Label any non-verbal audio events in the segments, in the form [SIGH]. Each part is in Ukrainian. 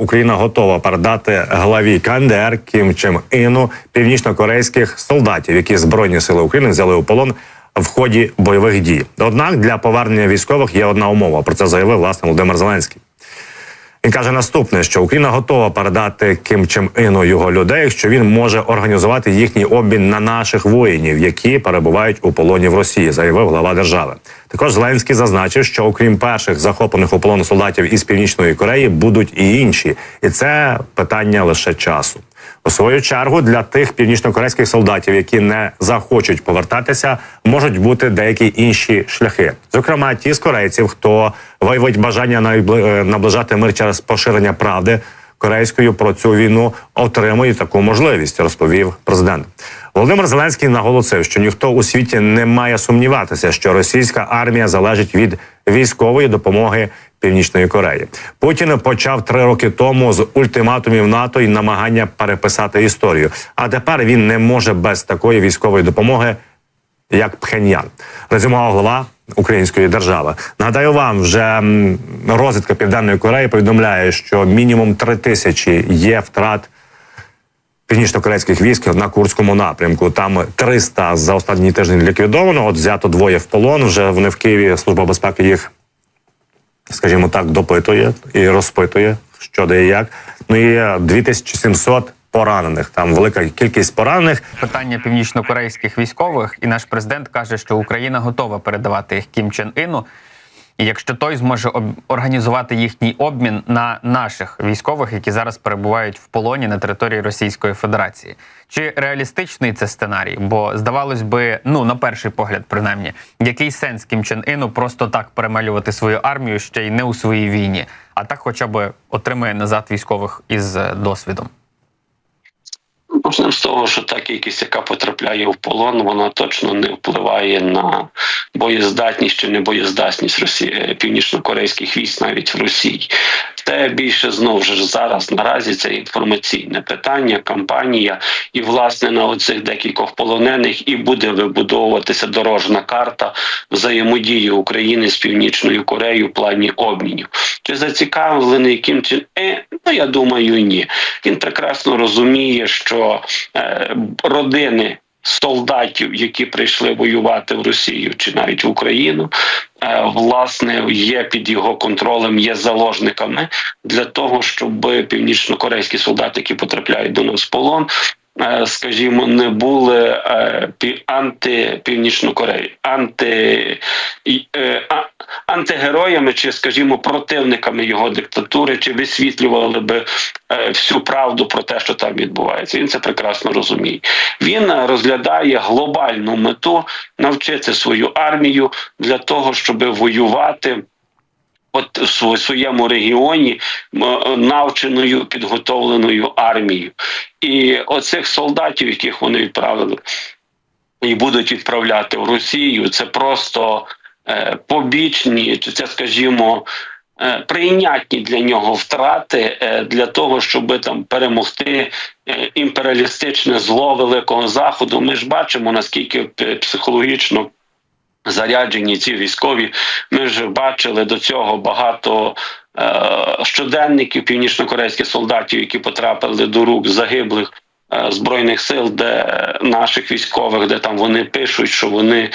Україна готова передати главі КНДР Кім Чен Іну північно-корейських солдатів, які збройні сили України взяли у полон в ході бойових дій. Однак для повернення військових є одна умова. Про це заявив власне Володимир Зеленський. Він каже наступне, що Україна готова передати Ким Чен Іну його людей, що він може організувати їхній обмін на наших воїнів, які перебувають у полоні в Росії, заявив глава держави. Також Зеленський зазначив, що окрім перших захоплених у полон солдатів із північної Кореї будуть і інші, і це питання лише часу. У свою чергу для тих північнокорейських солдатів, які не захочуть повертатися, можуть бути деякі інші шляхи. Зокрема, ті з корейців, хто виявить бажання е, наближати мир через поширення правди корейською про цю війну, отримують таку можливість, розповів президент. Володимир Зеленський наголосив, що ніхто у світі не має сумніватися, що російська армія залежить від військової допомоги Північної Кореї. Путін почав три роки тому з ультиматумів НАТО і намагання переписати історію. А тепер він не може без такої військової допомоги, як Пхеньян. Резюмував глава української держави. Нагадаю вам, вже розвідка Південної Кореї повідомляє, що мінімум три тисячі є втрат північно-корейських військ на Курському напрямку. Там 300 за останні тижні ліквідовано. От взято двоє в полон. Вже вони в Києві. Служба безпеки їх, скажімо так, допитує і розпитує, що де і як. Ну і е, 2700 поранених. Там велика кількість поранених. питання північнокорейських військових, і наш президент каже, що Україна готова передавати їх Кім Чен Іну. І якщо той зможе об- організувати їхній обмін на наших військових, які зараз перебувають в полоні на території Російської Федерації, чи реалістичний це сценарій? Бо здавалось би, ну на перший погляд, принаймні, який сенс Кім Чен Іну просто так перемалювати свою армію ще й не у своїй війні, а так, хоча б отримає назад військових із е, досвідом. Почнемо з того, що та кількість, яка потрапляє в полон, вона точно не впливає на боєздатність чи небоєздатність Росії північно-корейських військ навіть в Росії. Те більше знову ж зараз наразі це інформаційне питання, кампанія, і власне на оцих декількох полонених і буде вибудовуватися дорожна карта взаємодії України з Північною Кореєю в плані обмінів. Чи зацікавлений Кім Чен Е? Ну я думаю, ні. Він прекрасно розуміє, що е, родини. Солдатів, які прийшли воювати в Росію чи навіть в Україну, е, власне є під його контролем, є заложниками для того, щоб північно-корейські солдати, які потрапляють до нас в полон, скажімо, не були е, анти північно Кореї, анти е, антигероями, чи, скажімо, противниками його диктатури, чи висвітлювали би е, всю правду про те, що там відбувається. Він це прекрасно розуміє. Він е, розглядає глобальну мету навчити свою армію для того, щоб воювати. От в своєму регіоні навченою підготовленою армією, і оцих солдатів, яких вони відправили і будуть відправляти в Росію, це просто е, побічні, чи це, скажімо, е, прийнятні для нього втрати е, для того, щоб там перемогти імперіалістичне зло великого заходу. Ми ж бачимо наскільки психологічно. Заряджені ці військові, ми ж бачили до цього багато е, щоденників північно-корейських солдатів, які потрапили до рук загиблих збройних сил, де наших військових, де там вони пишуть, що вони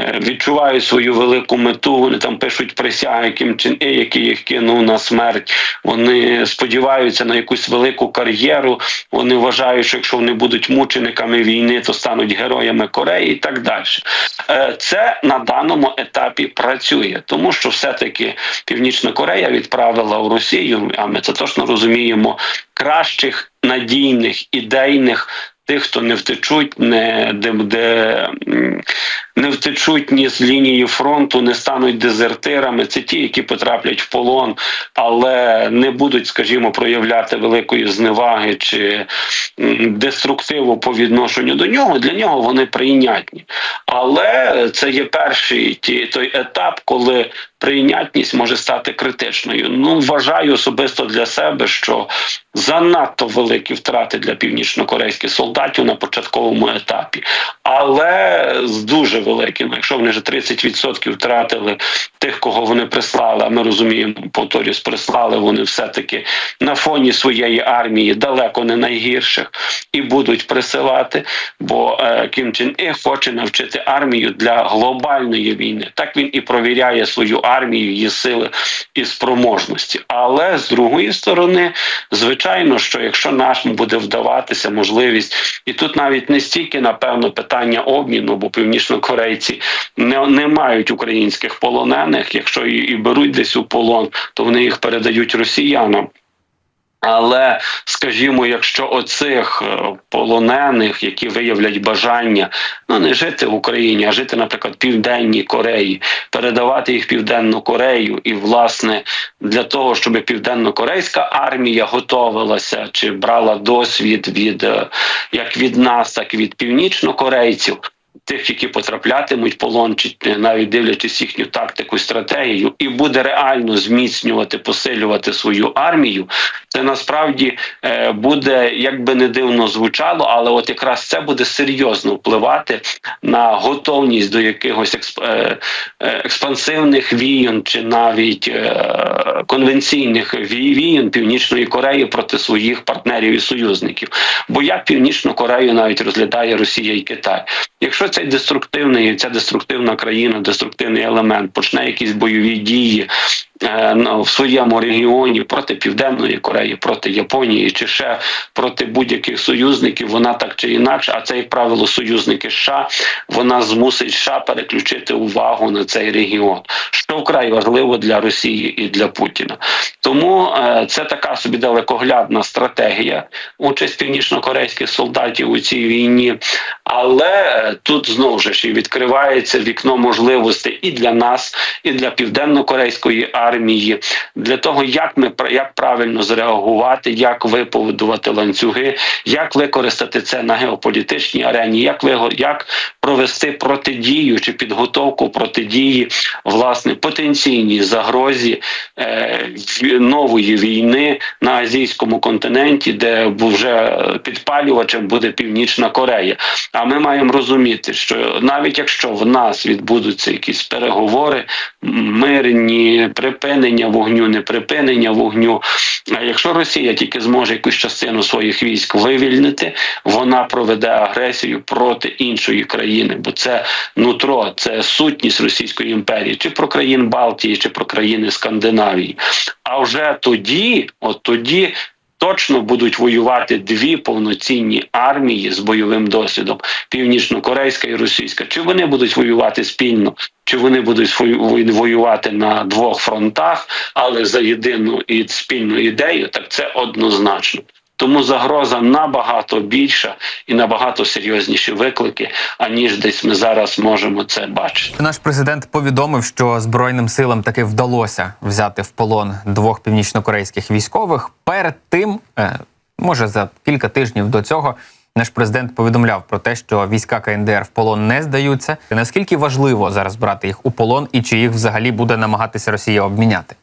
е, відчувають свою велику мету. Вони там пишуть присяги Кім Чен який їх кинув на смерть. Вони сподіваються на якусь велику кар'єру. Вони вважають, що якщо вони будуть мучениками війни, то стануть героями Кореї і так далі. Е, Це на даному етапі працює, тому що все-таки Північна Корея відправила в Росію, а ми це точно розуміємо, кращих надійних ідейних. Тих, хто не втечуть, не де, де не втечуть ні з лінії фронту, не стануть дезертирами. Це ті, які потраплять в полон, але не будуть, скажімо, проявляти великої зневаги чи деструктиву по відношенню до нього. Для нього вони прийнятні. Але це є перший ті, той етап, коли прийнятність може стати критичною. Ну вважаю особисто для себе, що занадто великі втрати для північно-корейських солдатів на початковому етапі, але з дуже великі. Ну, якщо вони вже 30% втратили тих, кого вони прислали, а ми розуміємо, повторюсь, прислали вони все-таки на фоні своєї армії далеко не найгірших і будуть присилати. Бо е, Кім Чен Ір хоче навчити армію для глобальної війни. Так він і провіряє свою армію, її сили і спроможності. Але з другої сторони, звичайно, що якщо нашому буде вдаватися можливість, і тут навіть не стільки напевно питання обміну, бо північнокорейці не, не мають українських полонених. Якщо і, і беруть десь у полон, то вони їх передають росіянам. Але скажімо, якщо оцих е, полонених, які виявлять бажання ну не жити в Україні, а жити, наприклад, в Південній Кореї, передавати їх Південну Корею, і власне для того, щоб південно-корейська армія готувалася чи брала досвід від е, як від нас, так і від північнокорейців. Тих, які потраплятимуть в полон, чи навіть дивлячись їхню тактику і стратегію, і буде реально зміцнювати, посилювати свою армію, це насправді е, буде, як би не дивно звучало, але от якраз це буде серйозно впливати на готовність до якихось е, е, експансивних війн чи навіть конвенційних війн Північної Кореї проти своїх партнерів і союзників. Бо як Північну Корею навіть розглядає Росія і Китай. Якщо цей деструктивний, ця деструктивна країна, деструктивний елемент почне якісь бойові дії в своєму регіоні проти Південної Кореї, проти Японії чи ще проти будь-яких союзників, вона так чи інакше, а це як правило союзники США, вона змусить США переключити увагу на цей регіон, що вкрай важливо для Росії і для Путіна. Тому е, це така собі далекоглядна стратегія участь північно-корейських солдатів у цій війні. Але е, тут знову ж і відкривається вікно можливостей і для нас, і для південно-корейської армії, для того, як ми як правильно зреагувати, як виповідувати ланцюги, як використати це на геополітичній арені, як ви як провести протидію чи підготовку протидії власне потенційній загрозі е, нової війни на азійському континенті, де вже підпалювачем буде Північна Корея. А ми маємо розуміти, що навіть якщо в нас відбудуться якісь переговори, мирні припинення вогню, не припинення вогню. А якщо Росія тільки зможе якусь частину своїх військ вивільнити, вона проведе агресію проти іншої країни, бо це нутро, це сутність Російської імперії, чи про країн Балтії, чи про країни Скандинавії. А вже тоді, от тоді. Точно будуть воювати дві повноцінні армії з бойовим досвідом: північно-корейська і російська. Чи вони будуть воювати спільно, чи вони будуть воювати на двох фронтах, але за єдину і спільну ідею, так це однозначно. Тому загроза набагато більша і набагато серйозніші виклики, аніж десь ми зараз можемо це бачити. Наш президент повідомив, що збройним силам таки вдалося взяти в полон двох північнокорейських військових. Перед тим, е, може за кілька тижнів до цього, наш президент повідомляв про те, що війська КНДР в полон не здаються. Наскільки важливо зараз брати їх у полон, і чи їх взагалі буде намагатися Росія обміняти?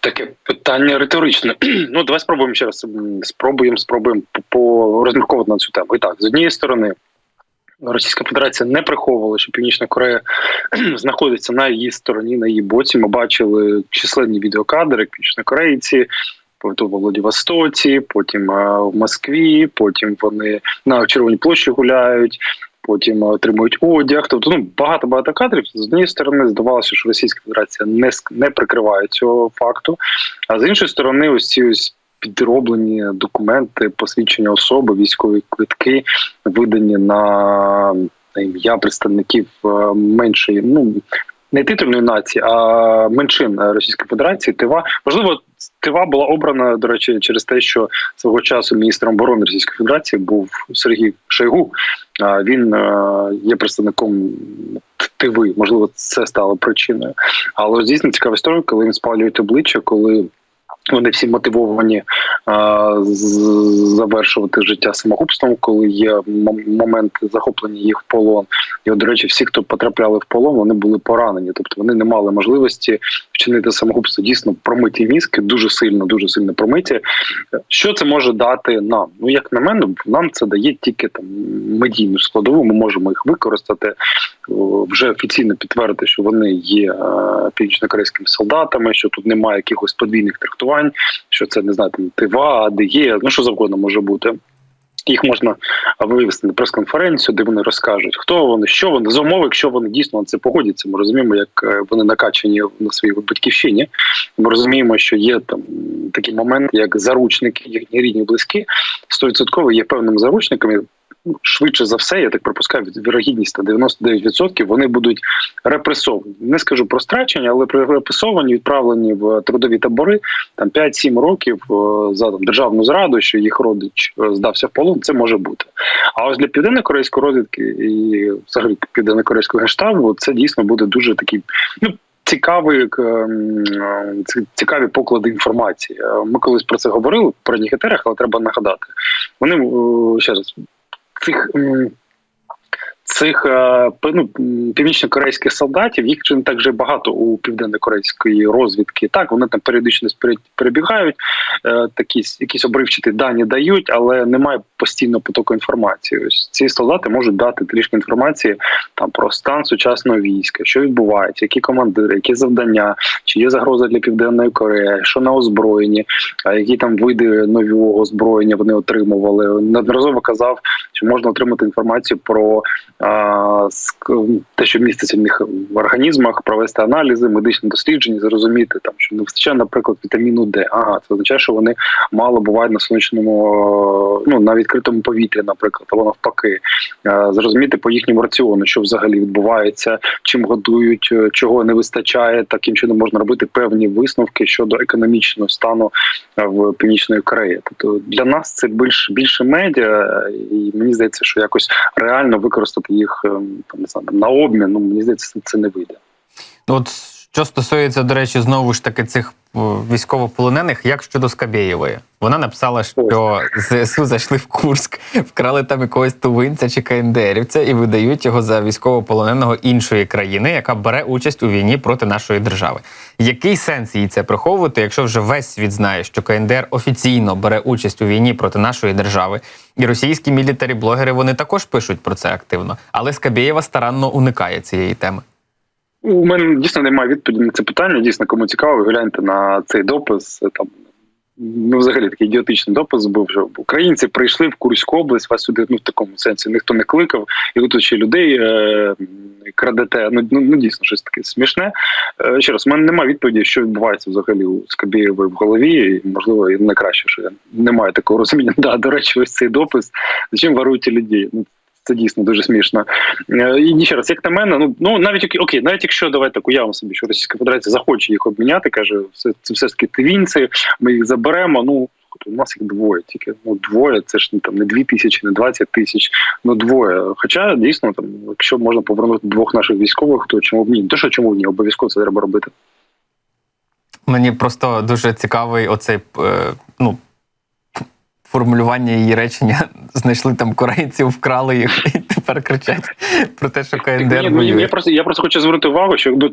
Таке питання риторичне. [CLEARS THROAT] Ну, давай спробуємо ще раз. Спробуємо, спробуємо по- по- на цю тему. І так, з однієї сторони, Російська Федерація не приховувала, що Північна Корея [CLEARS THROAT] знаходиться на її стороні, на її боці. Ми бачили численні відеокадри, північнокорейці. Потім во Владивостоці, потім в Москві, потім вони на Червоній площі гуляють, потім отримують одяг. Тобто ну багато багато кадрів. З однієї сторони здавалося, що Російська Федерація не не прикриває цього факту. А з іншої сторони, ось ці ось підроблені документи, посвідчення особи, військові квитки, видані на, ім'я представників е, меншої, ну не титульної нації, а меншин Російської Федерації. Тива можливо. Тива була обрана, до речі, через те, що свого часу міністром оборони Російської Федерації був Сергій Шойгу. Він е, є представником Тиви. Можливо, це стало причиною. Але дійсно цікава історія, коли їм спалюють обличчя, коли вони всі мотивовані а, завершувати життя самогубством, коли є момент захоплення їх в полон. І, до речі, всі, хто потрапляли в полон, вони були поранені, тобто вони не мали можливості вчинити самогубство, дійсно промиті мізки, дуже сильно, дуже сильно промиті. Що це може дати нам? Ну, як на мене, нам це дає тільки там медійну складову. Ми можемо їх використати вже офіційно підтвердити, що вони є е, північно-корейськими солдатами, що тут немає якихось подвійних трактувань, що це не знаю, там ТИВА, АДЄ, ну що завгодно може бути. Їх можна вивести на прес-конференцію, де вони розкажуть, хто вони, що вони за умови, якщо вони дійсно на це погодяться. Ми розуміємо, як е, вони накачані на своїй батьківщині. Ми розуміємо, що є там такі моменти, як заручники, їхні рідні близькі, стовідсотково є певними заручниками. Ну, Швидше за все, я так припускаю, вірогідність на 99% вони будуть репресовані. Не скажу про страчення, але репресовані, відправлені в трудові табори там 5-7 років е, за там, державну зраду, що їх родич е, здався в полон, це може бути. А ось для південно-корейської розвідки і взагалі південно-корейського генштабу це дійсно буде дуже такий. Ну, Цікавий е, цікаві поклади інформації. Ми колись про це говорили передніх етерах, але треба нагадати. Вони ще раз цих м, цих е, ну, північно-корейських солдатів, їх вже не так вже багато у південно-корейської розвідки. Так, вони там періодично перебігають, е, такі якісь обривчаті дані дають, але немає постійного потоку інформації. Ось ці солдати можуть дати трішки інформації там про стан сучасного війська, що відбувається, які командири, які завдання, чи є загроза для південної Кореї, що на озброєнні, які там види нового озброєння вони отримували. Неодноразово казав, що можна отримати інформацію про те, що міститься в них в організмах, провести аналізи, медичні дослідження, зрозуміти там, що не вистачає, наприклад, вітаміну Д. Ага, це означає, що вони мало бувають на сонячному, ну на відкритому повітрі, наприклад, або навпаки, зрозуміти по їхньому раціону, що взагалі відбувається, чим годують, е, чого не вистачає. Таким чином можна робити певні висновки щодо економічного стану е, в північної Кореї. Тобто для нас це більш більше медіа, і мені здається, що якось реально використати їх е, там не знаю, на обмін. Ну мені здається, це не вийде. Ну, От що стосується, до речі, знову ж таки цих військовополонених, як щодо Скабєєвої, вона написала, що ЗСУ зайшли в Курськ, вкрали там якогось тувинця чи КНДРівця і видають його за військовополоненого іншої країни, яка бере участь у війні проти нашої держави. Який сенс їй це приховувати, якщо вже весь світ знає, що КНДР офіційно бере участь у війні проти нашої держави, і російські мілітарі-блогери вони також пишуть про це активно, але Скабєєва старанно уникає цієї теми. У мене дійсно немає відповіді на це питання. Дійсно, кому цікаво, ви гляньте на цей допис. Там ну, взагалі такий ідіотичний допис був. Що українці прийшли в Курську область, вас сюди ну в такому сенсі ніхто не кликав, і тут ще людей е, крадете. Ну, ну ну дійсно щось таке смішне. Е, ще раз, у мене немає відповіді, що відбувається взагалі у Скабєєвої в голові. І можливо, і найкраще, що я не маю такого розуміння. [LAUGHS] Да, до речі, ось цей допис. Зачем воруєте людей? Ну це дійсно дуже смішно. Е, І ще раз, як на мене, ну ну навіть окей, навіть якщо давайте так уявимо собі, що Російська Федерація захоче їх обміняти, каже, все це все ж таки тивінці, ми їх заберемо. Ну у нас їх двоє, тільки ну двоє, це ж ну, там не дві тисячі, не двадцять тисяч, ну двоє. Хоча дійсно там, якщо можна повернути двох наших військових, то чому б ні? Те, що чому б ні, обов'язково це треба робити. Мені просто дуже цікавий оцей е, ну, формулювання її речення. [LAUGHS] Знайшли там корейців, вкрали їх [LAUGHS] і тепер кричать про те, що Ні, КНДР ну, я просто я просто хочу звернути увагу, що якби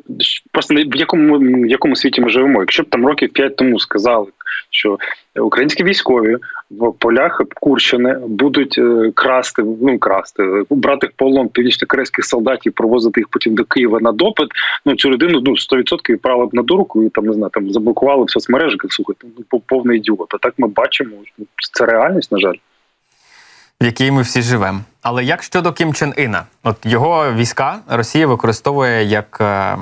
просто в якому в якому світі ми живемо. Якщо б там років п'ять тому сказали, що українські військові в полях Курщини будуть е, красти, ну красти, брати в полон північно-корейських солдатів, провозити їх потім до Києва на допит. Ну цю людину ну 100% відправили б на дурку і там не знаю, там заблокували в соцмережах. Слухайте, ну повний ідіот. А так ми бачимо, це реальність, на жаль. в якій ми всі живемо. Але як щодо Кім Чен Іна, от його війська Росія використовує як е,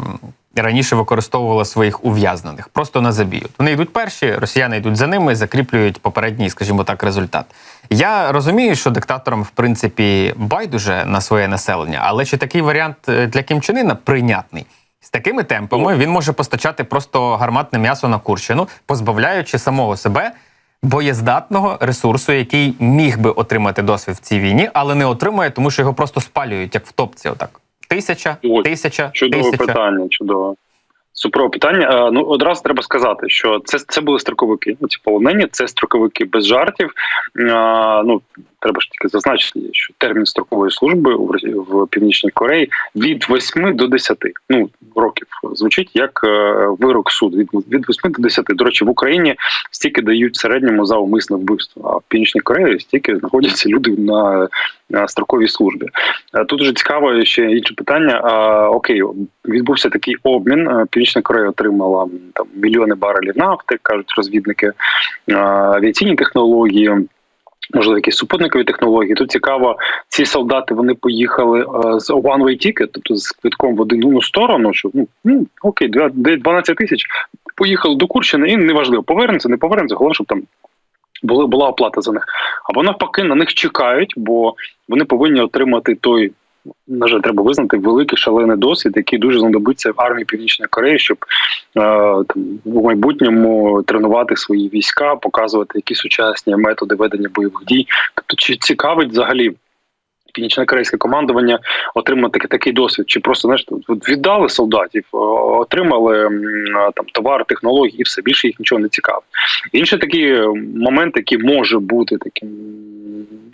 раніше використовувала своїх ув'язнених, просто на забій. Вони йдуть перші, росіяни йдуть за ними, закріплюють попередній, скажімо так, результат. Я розумію, що диктаторам, в принципі, байдуже на своє населення, але чи такий варіант е, для Кім Чен Іна прийнятний? З такими темпами він може постачати просто гарматне м'ясо на Курщину, позбавляючи самого себе боєздатного ресурсу, який міг би отримати досвід в цій війні, але не отримує, тому що його просто спалюють, як в топці. Отак. Тисяча, Ой, тисяча, Чудове тисяча. питання, чудове. Суперове питання. Е, Ну одразу треба сказати, що це це були строковики. Ну, ці полонені, це строковики без жартів. Е, Ну треба ж тільки зазначити, що термін строкової служби в Росі- в Північній Кореї від 8 до 10 ну років звучить як е, вирок суду від, від 8 до 10. До речі, в Україні стільки дають в середньому за умисне вбивство. А в Північній Кореї стільки знаходяться люди на, на строковій службі. Тут вже цікаво ще інше питання. А, окей, відбувся такий обмін. Північна Корея отримала там мільйони барелів нафти, кажуть розвідники, е, авіаційні технології. Можливо, якісь супутникові технології. Тут цікаво, ці солдати вони поїхали е, з one way ticket, тобто з квитком в одну сторону, що ну, ну окей, два- 12 тисяч поїхали до Курщини, і неважливо, повернеться, не повернеться, головне, щоб там була оплата за них. Або навпаки, на них чекають, бо вони повинні отримати той. На жаль, треба визнати великий шалений досвід, який дуже знадобиться в армії Північної Кореї, щоб е, там у майбутньому тренувати свої війська, показувати які сучасні методи ведення бойових дій. Тобто, чи цікавить взагалі північно-корейське командування отримати такий, досвід, чи просто знаєш, віддали солдатів, е, отримали там товар, технології, і все більше їх нічого не цікавить. Інший такий момент, який може бути таким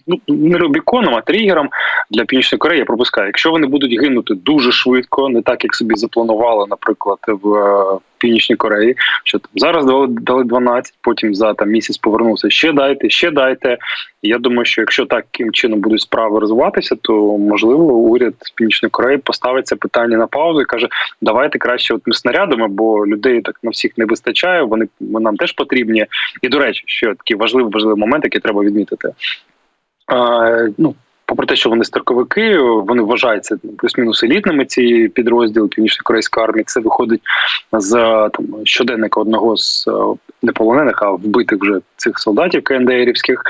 ну не рубіконом, а тригером для північної Кореї. Я пропускаю. Якщо вони будуть гинути дуже швидко, не так як собі запланували, наприклад, в е, Північній Кореї, що там зараз дали, дали 12, потім за там місяць повернувся. Ще дайте, ще дайте. Я думаю, що якщо таким чином будуть справи розвиватися, то можливо уряд Північної Кореї поставить це питання на паузу і каже: давайте краще от ми снарядами, бо людей так на всіх не вистачає. Вони нам теж потрібні. І до речі, ще такий важливий важливий момент, який треба відмітити. А, ну, попри те, що вони строковики, вони вважаються плюс-мінус елітними. Ці підрозділи північно-корейської армії. Це виходить з там щоденника одного з е, не полонених, а вбитих вже цих солдатів КНДРівських.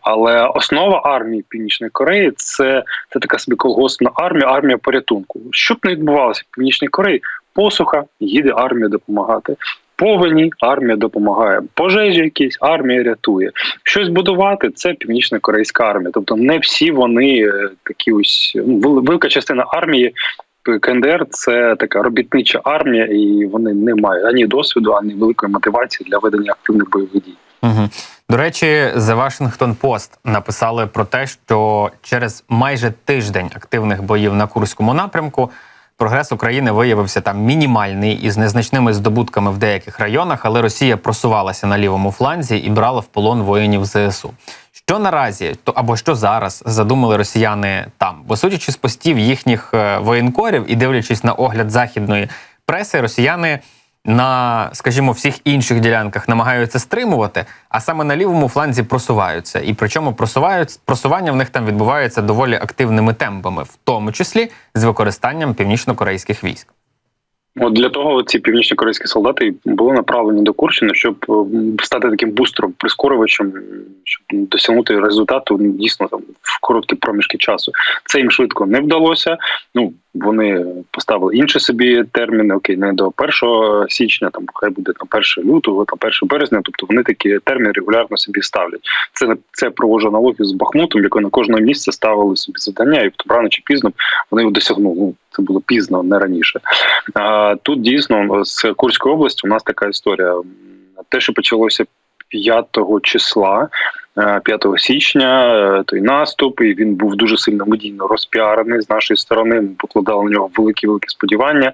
Але основа армії Північної Кореї це, це така собі колгоспна армія, армія порятунку. Що б не відбувалося в Північній Кореї, посуха їде армія допомагати. Повені армія допомагає, пожежі якісь армія рятує. Щось будувати це північна корейська армія. Тобто не всі вони е, такі ось ну, велика частина армії. КНДР це така робітнича армія, і вони не мають ані досвіду, ані великої мотивації для ведення активних бойових дій. Угу. До речі, The Washington Post написали про те, що через майже тиждень активних боїв на Курському напрямку прогрес України виявився там мінімальний із незначними здобутками в деяких районах, але Росія просувалася на лівому фланзі і брала в полон воїнів ЗСУ. Що наразі то або що зараз задумали росіяни там? Бо судячи з постів їхніх е, воєнкорів і дивлячись на огляд західної преси, росіяни на, скажімо, всіх інших ділянках намагаються стримувати, а саме на лівому фланзі просуваються. І причому просувають просування в них там відбувається доволі активними темпами, в тому числі з використанням північно-корейських військ. От для того ці північно-корейські солдати були направлені до Курщини, щоб е, стати таким бустером, прискорювачем, щоб досягнути результату ну, дійсно там в короткі проміжки часу. Це їм швидко не вдалося. Ну вони поставили інші собі терміни. Окей, не до 1 січня, там хай буде там 1 лютого, там 1 березня. Тобто вони такі терміни регулярно собі ставлять. Це це я проводжу аналогію з Бахмутом, який на кожне місце ставили собі завдання, і рано чи пізно вони його досягнули. Ну це було пізно, не раніше. А тут дійсно з Курської області у нас така історія. Те, що почалося 5 числа. 5 січня е, той наступ, і він був дуже сильно медійно розпіарений з нашої сторони. Ми покладали на нього великі великі сподівання.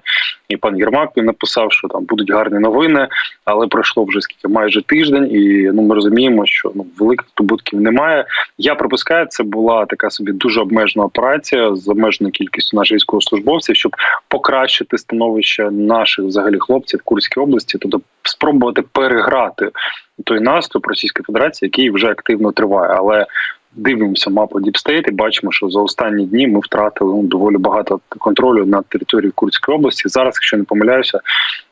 І пан Єрмак написав, що там будуть гарні новини, але пройшло вже скільки майже тиждень, і ну ми розуміємо, що ну великих здобутків немає. Я припускаю, це була така собі дуже обмежена операція з обмеженою кількістю наших військовослужбовців, щоб покращити становище наших взагалі хлопців в Курській області, тобто спробувати переграти той наступ Російської Федерації, який вже активно триває, але. Дивимося мапу Діпстейт і бачимо, що за останні дні ми втратили ну, доволі багато контролю над територією Курської області. Зараз, якщо не помиляюся,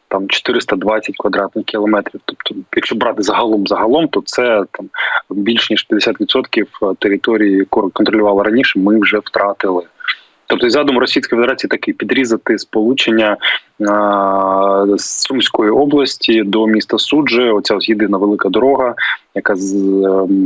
там 420 квадратних кілометрів. Тобто, якщо брати загалом загалом, то це там більш ніж 50% території, яку контролювали раніше, ми вже втратили. Тобто задум Російської Федерації такий підрізати сполучення з Сумської області до міста Суджи. Оця ось єдина велика дорога, яка з,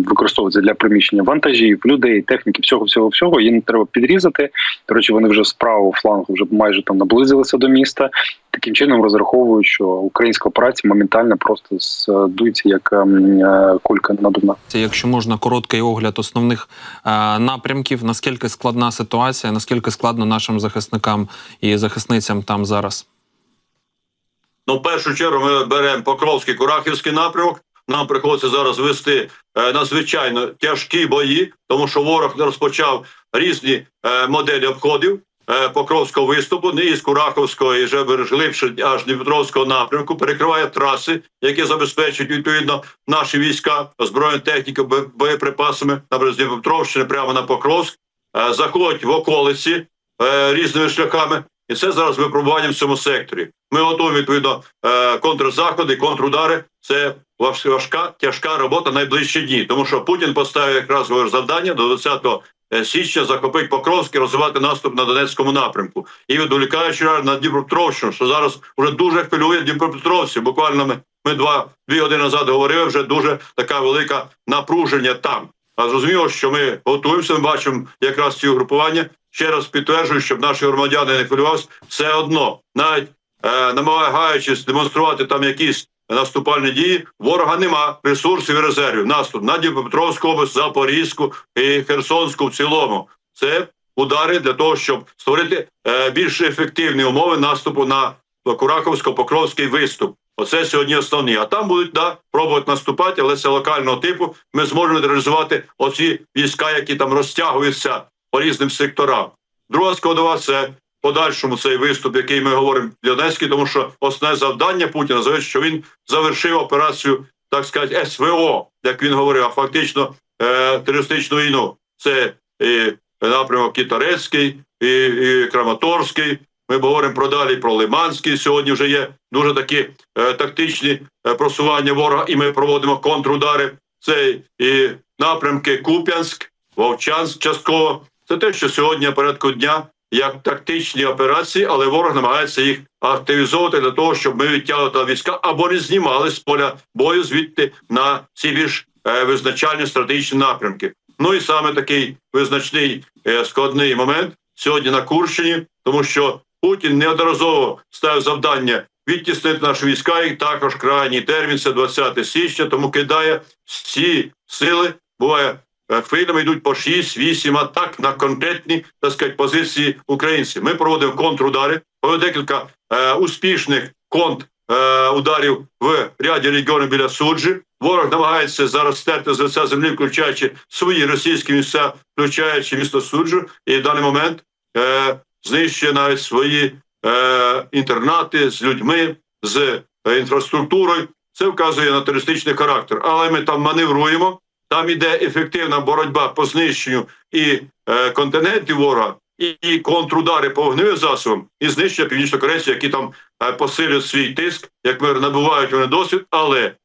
використовується для приміщення вантажів, людей, техніки, всього, всього, всього. Її не треба підрізати. До речі, вони вже з флангу вже майже там наблизилися до міста. Таким чином розраховують, що українська операція моментально просто здується як ем, е, кулька надувна. Це, Якщо можна короткий огляд основних е, напрямків, наскільки складна ситуація, наскільки складно нашим захисникам і захисницям там зараз. Ну, в першу чергу ми беремо Покровський Курахівський напрямок. Нам приходиться зараз вести е, надзвичайно тяжкі бої, тому що ворог розпочав різні е, моделі обходів Покровського виступу, не із Кураховського і вже глибше аж Дніпровського напрямку, перекриває траси, які забезпечують відповідно наші війська, озброєння техніки, боєприпасами з Дніпропетровщини прямо на Покровськ, е, заходять в околиці е, різними шляхами. І це зараз випробування в цьому секторі. Ми готуємо відповідно е, контрзаходи, контрудари. Це важка, тяжка робота найближчі дні, тому що Путін поставив якраз завдання до 20 січня захопити Покровськ розвивати наступ на Донецькому напрямку. І відволікаючи на Дніпропетровщину, що зараз вже дуже хвилює Дніпропетровців. Буквально ми, ми два дві години назад говорили. Вже дуже така велика напруження там. А зрозуміло, що ми готуємося. Ми бачимо якраз ці угрупування. Ще раз підтверджую, щоб наші громадяни не хвилювалися, все одно, навіть е, намагаючись демонструвати там якісь наступальні дії, ворога нема ресурсів і резервів. Наступ на Дніпропетровську область, Запорізьку і Херсонську в цілому. Це удари для того, щоб створити е, більш ефективні умови наступу на Кураховсько-Покровський виступ. Оце сьогодні основні. А там будуть да пробувати наступати, але це локального типу. Ми зможемо реалізувати оці війська, які там розтягуються по різним секторам. Друга складова це подальшому цей виступ, який ми говоримо в Донецькій, тому що основне завдання Путіна заявить, що він завершив операцію, так сказати, СВО, як він говорив, а фактично е, терористичну війну. Це і напрямок і Торецький, і, і Краматорський. Ми говоримо про далі про Лиманський. Сьогодні вже є дуже такі е, тактичні е, просування ворога, і ми проводимо контрудари. Це і напрямки Куп'янськ, Вовчанськ частково. Це те, що сьогодні порядку дня як тактичні операції, але ворог намагається їх активізовувати для того, щоб ми відтягували війська або не знімали з поля бою звідти на ці більш е, визначальні стратегічні напрямки. Ну і саме такий визначний е, складний момент сьогодні на Курщині, тому що Путін неодноразово ставив завдання відтіснити наші війська, і також крайній термін це 20 січня, тому кидає всі сили. Буває хвилями йдуть по 6-8 атак на конкретні так сказати, позиції українців. Ми проводимо контрудари, проводимо декілька е, успішних конт е, ударів в ряді регіонів біля суджі. Ворог намагається зараз стерти з лиця землі, включаючи свої російські місця, включаючи місто суджу, і в даний момент е, знищує навіть свої е, інтернати з людьми, з е, інфраструктурою. Це вказує на терористичний характер. Але ми там маневруємо. Там іде ефективна боротьба по знищенню і е, континентів ворога, і, і контрудари по вогневим засобам, і знищення північнокорейців, які там е, посилюють свій тиск, як ми набувають вони досвід, але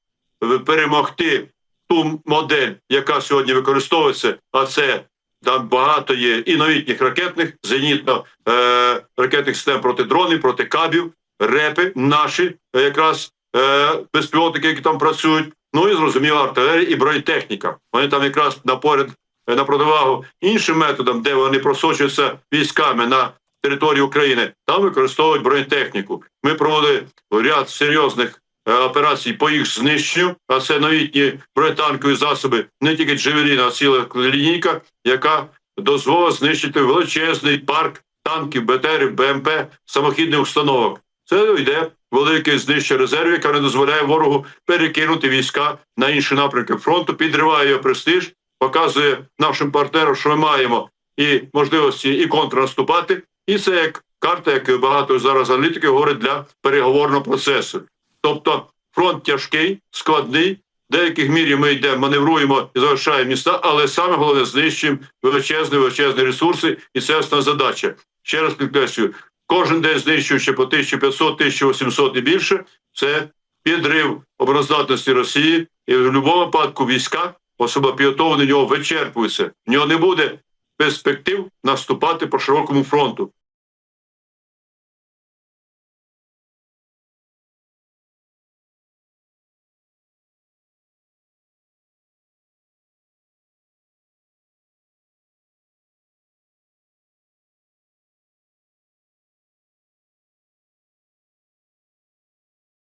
е, перемогти ту модель, яка сьогодні використовується, а це там багато є і новітніх ракетних, зенітно е, ракетних систем проти дронів, проти кабів, репи наші якраз е, безпілотники, які там працюють. Ну і зрозуміло, артилерія і бронетехніка. Вони там якраз наперед е, на противагу іншим методам, де вони просочуються військами на території України, там використовують бронетехніку. Ми проводили ряд серйозних е, операцій по їх знищенню, а це новітні бронетанкові засоби, не тільки Джевеліна, а ціла лінійка, яка дозволить знищити величезний парк танків, БТРів, БМП, самохідних установок. Це йде велике знищення резервів, яка не дозволяє ворогу перекинути війська на інші напрямки фронту, підриває його престиж, показує нашим партнерам, що ми маємо і можливості і контрнаступати. І це як карта, як багато зараз аналітиків говорять для переговорного процесу. Тобто фронт тяжкий, складний. В деяких мірі ми йдемо, маневруємо і залишаємо міста, але саме головне знищуємо величезні величезні ресурси, і це основна задача. Ще раз підкреслюю, кожен день знищуючи по 1500, 1800 і більше, це підрив обороздатності Росії, і в будь-якому випадку війська, особливо підготовлена, нього вичерпуються. В нього не буде перспектив наступати по широкому фронту.